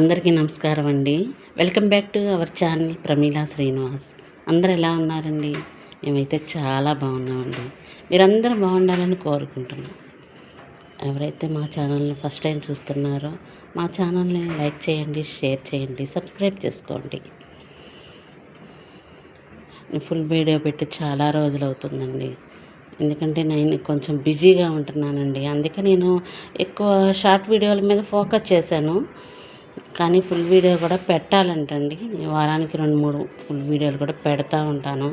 అందరికీ నమస్కారం అండి. Welcome back to our channel Pramila Srinivas. అందరు ఎలా ఉన్నారండి? మేమైతే చాలా బాగున్నామండి. మీరందరూ బాగుండాలని కోరుకుంటున్నాం. ఎవరైతే మా ఛానల్ని ఫస్ట్ టైం చూస్తున్నారో మా ఛానల్ని లైక్ చేయండి షేర్ చేయండి సబ్స్క్రైబ్ చేసుకోండి. ఫుల్ వీడియో పెట్టి చాలా రోజులు అవుతుందండి. ఎందుకంటే నేను కొంచెం బిజీగా ఉంటున్నానండి. అందుకే నేను ఎక్కువ షార్ట్ వీడియోల మీద ఫోకస్ చేశాను. కానీ ఫుల్ వీడియో కూడా పెట్టాలంటండి. వారానికి రెండు మూడు ఫుల్ వీడియోలు కూడా పెడతా ఉంటాను.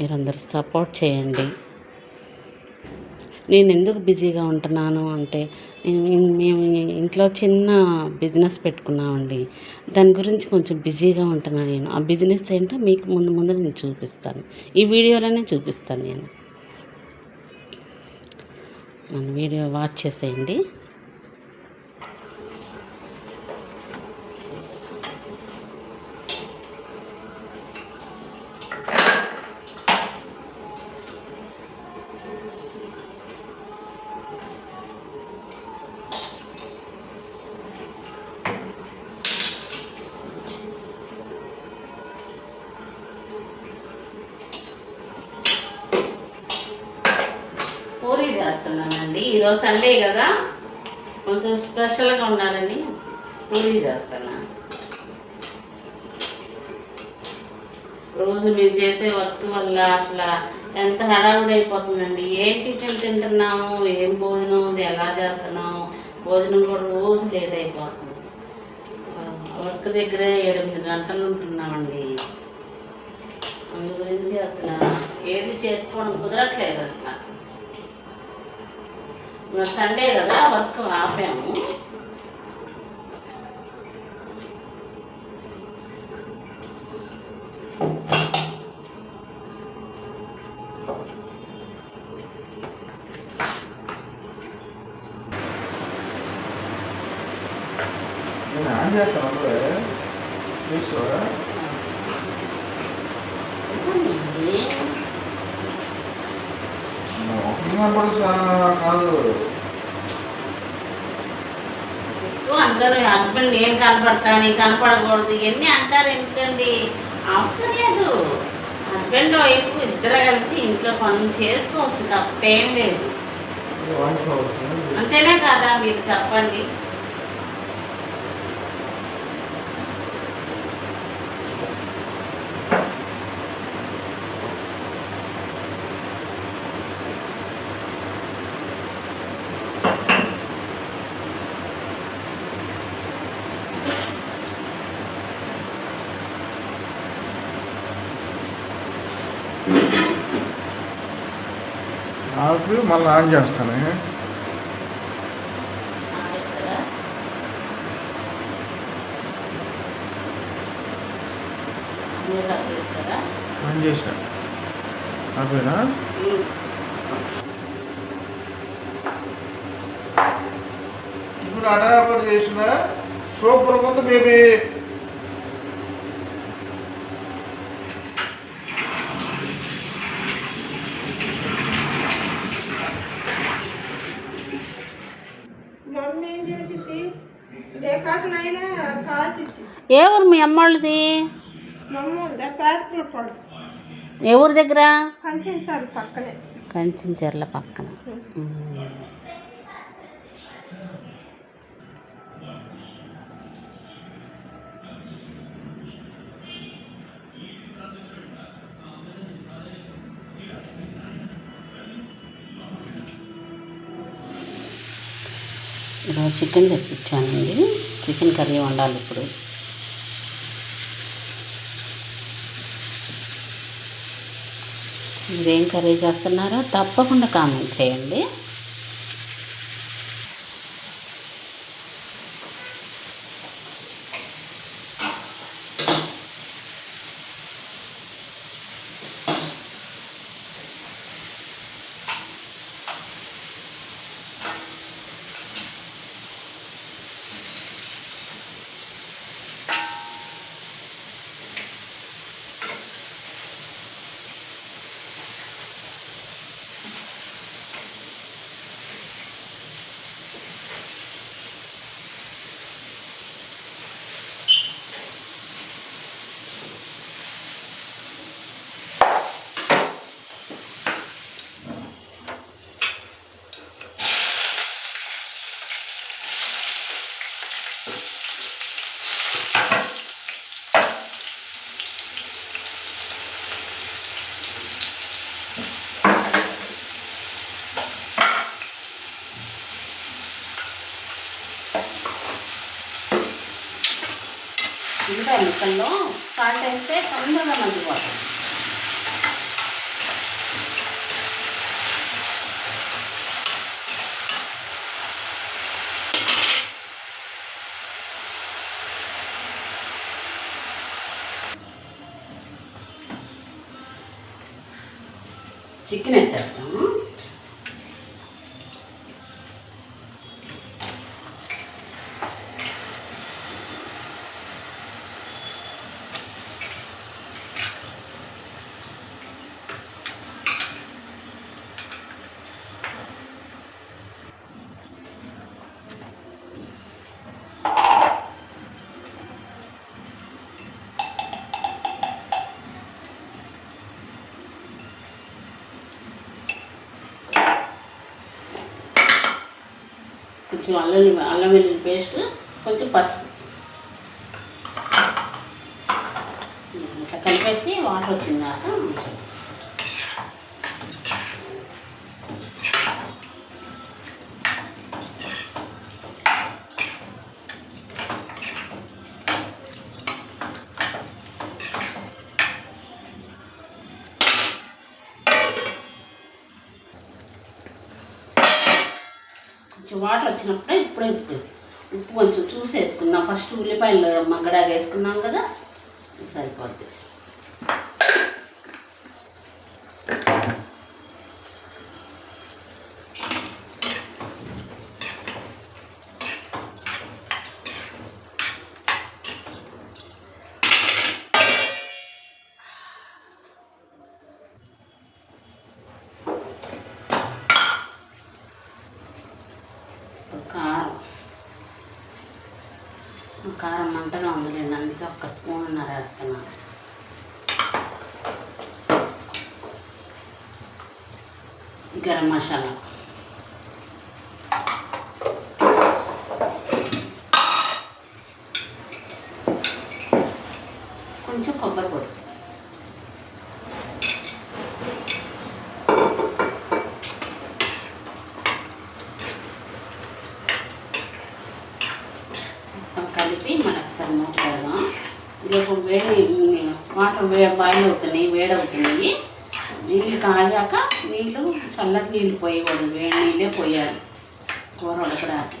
మీరందరూ సపోర్ట్ చేయండి. నేను ఎందుకు బిజీగా ఉంటున్నాను అంటే మేము ఇంట్లో చిన్న బిజినెస్ పెట్టుకున్నామండి. దాని గురించి కొంచెం బిజీగా ఉంటున్నాను నేను. ఆ బిజినెస్ ఏంటో మీకు ముందు ముందు నేను చూపిస్తాను. ఈ వీడియోలోనే చూపిస్తాను నేను. మన వీడియో వాచ్ చేసేయండి. పూరీ చేస్తున్నానండి. ఈరోజు సండే కదా. కొంచెం స్పెషల్గా ఉండాలని పూరీ చేస్తున్నాను రోజు మీరు చేసే వర్క్ వల్ల అసలు ఎంత హడావుడి అయిపోతుందండి. ఏం టిఫిన్ తింటున్నాము ఏం భోజనం ఉంది ఎలా చేస్తున్నాము? భోజనం కూడా రోజు లేట్ అయిపోతుంది. వర్క్ దగ్గరే ఏడెనిమిది గంటలు ఉంటున్నామండి. అందు గురించి అసలు ఏది చేసుకోవడం కుదరట్లేదు అసలు. సండే కదా వర్క్ ఆపాము నేను ఆన్ చేస్తాను అప్పుడే కాదు అందరూ హస్బెండ్ నేను కనపడతాను కనపడకూడదు ఇవన్నీ అంటారు ఎందుకండి? అవసరం లేదు. హస్బెండ్ వైఫ్ ఇద్దరు కలిసి ఇంట్లో పనులు చేసుకోవచ్చు తప్పేం లేదు. అంతేనే కదా మీరు చెప్పండి. ఆపి మళ్ళీ ఆన్ చేస్తాను. ఆన్ చేసా ఆపేనా? ఇప్పుడు అడాపర్ చేసిన సూపర్ కొత్త బేబీ ఏ ఊరు మీ అమ్మాళ్ళది? ఏ ఊరు దగ్గర? పక్కనే. కంచించెర్ల పక్కన. చికెన్ తెప్పించానండి. చికెన్ కర్రీ వండాలి ఇప్పుడు. మీరేం కర్రీ చేస్తున్నారో తప్పకుండా కామెంట్ చేయండి. ఉల్లిపాయ సాల్ట్ వేస్తే తొందరగా మండిపోతుంది చికెన్ వేసేస్తాము కొంచెం అల్లం అల్లం వెల్లుల్లి పేస్ట్ కొంచెం పసుపు. ఇట్లా కలిపేసి వాటర్ వచ్చిందాక వేసినప్పుడే కొంచెం ఇప్పుడే ఉప్పు. ఉప్పు కొంచెం చూసి వేసుకున్నాం ఫస్ట్ ఉల్లిపాయలు మగ్గడాగా వేసుకున్నాం కదా సరిపోద్ది ఇప్పుడు కారం కారం మంటగా ఉందిలేండి అందుకే ఒక్క స్పూన్ ఉన్నర వేస్తున్నాను గరం మసాలా. వాటర్ వే బాయిల్ అవుతున్నాయి వేడి అవుతున్నాయి నీళ్ళు కాగాక నీళ్ళు చల్లటి నీళ్ళు పోయకూడదు వేడి నీళ్ళే పోయాలి. కూర ఉడకడానికి.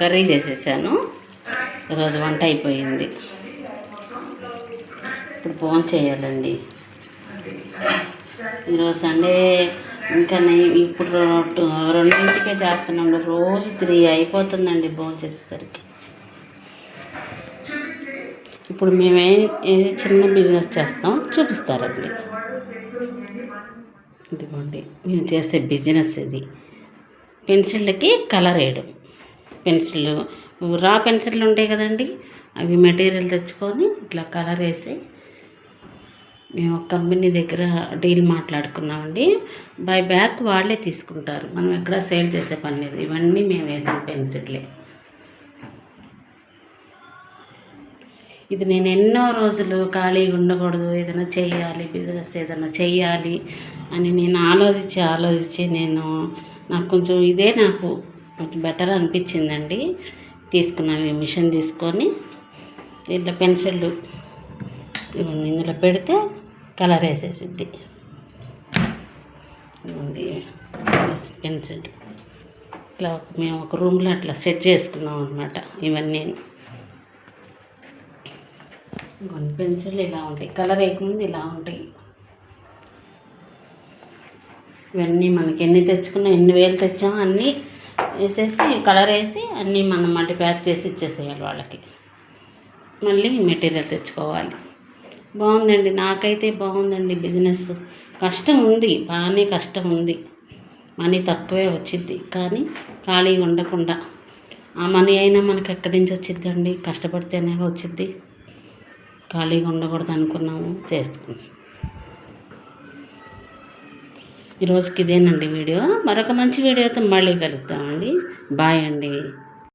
కర్రీ చేసేసాను. ఈరోజు వంట అయిపోయింది. ఇప్పుడు ఫోన్ చేయాలండి. ఈరోజు సండే ఇంకా ఇప్పుడు రెండింటికే చేస్తున్నాం. రోజు త్రీ అయిపోతుందండి ఫోన్ చేసేసరికి. ఇప్పుడు మేమేం చిన్న బిజినెస్ చేస్తాం చూపిస్తారండి. ఇదిగోండి మేము చేసే బిజినెస్ ఇది. పెన్సిళ్ళకి కలర్ వేయడం. పెన్సిల్. రా పెన్సిళ్ళు ఉంటాయి కదండి అవి మెటీరియల్ తెచ్చుకొని ఇట్లా కలర్ వేసి మేము కంపెనీ దగ్గర డీల్ మాట్లాడుకున్నామండి. బై బ్యాక్ వాళ్ళే తీసుకుంటారు. మనం ఎక్కడ సేల్ చేసే పని లేదు. ఇవన్నీ మేము వేసిన పెన్సిళ్ళే. ఇది నేను ఎన్నో రోజులు ఖాళీగా ఉండకూడదు ఏదైనా చేయాలి బిజినెస్ ఏదైనా చేయాలి అని నేను ఆలోచించి ఆలోచించి నేను నాకు కొంచెం ఇదే నాకు బెటర్ అనిపించిందండి. తీసుకున్నాం ఈ మిషన్ తీసుకొని. దీంట్లో పెన్సిళ్ళు ఇవన్నీ ఇందులో పెడితే కలర్ వేసేసిద్ది. పెన్సిల్. ఇట్లా మేము ఒక రూమ్లో అట్లా సెట్ చేసుకున్నాం అనమాట ఇవన్నీ. కొన్ని పెన్సిల్ ఇలా ఉంటాయి. కలర్ వేయకముందు ఇలా ఉంటాయి. ఇవన్నీ మనకి ఎన్ని తెచ్చుకున్నా ఎన్ని వేలు తెచ్చామో అన్నీ వేసేసి కలర్ వేసి అన్నీ మనం మళ్ళీ ప్యాక్ చేసి ఇచ్చేసేయాలి వాళ్ళకి. మళ్ళీ మెటీరియల్ తెచ్చుకోవాలి. బాగుందండి. నాకైతే బాగుందండి బిజినెస్. కష్టం ఉంది. బాగానే కష్టం ఉంది. మనీ తక్కువే వచ్చింది కానీ ఖాళీగా ఉండకుండా. ఆ మనీ అయినా మనకి ఎక్కడి నుంచి వచ్చిద్దండి? కష్టపడితేనే వచ్చిద్ది. ఖాళీగా ఉండకూడదు అనుకున్నాము చేసుకున్నాం. ఈరోజుకి ఇదేనండి వీడియో. మరొక మంచి వీడియోతో మళ్ళీ కలుద్దామండి. బాయ్ అండి.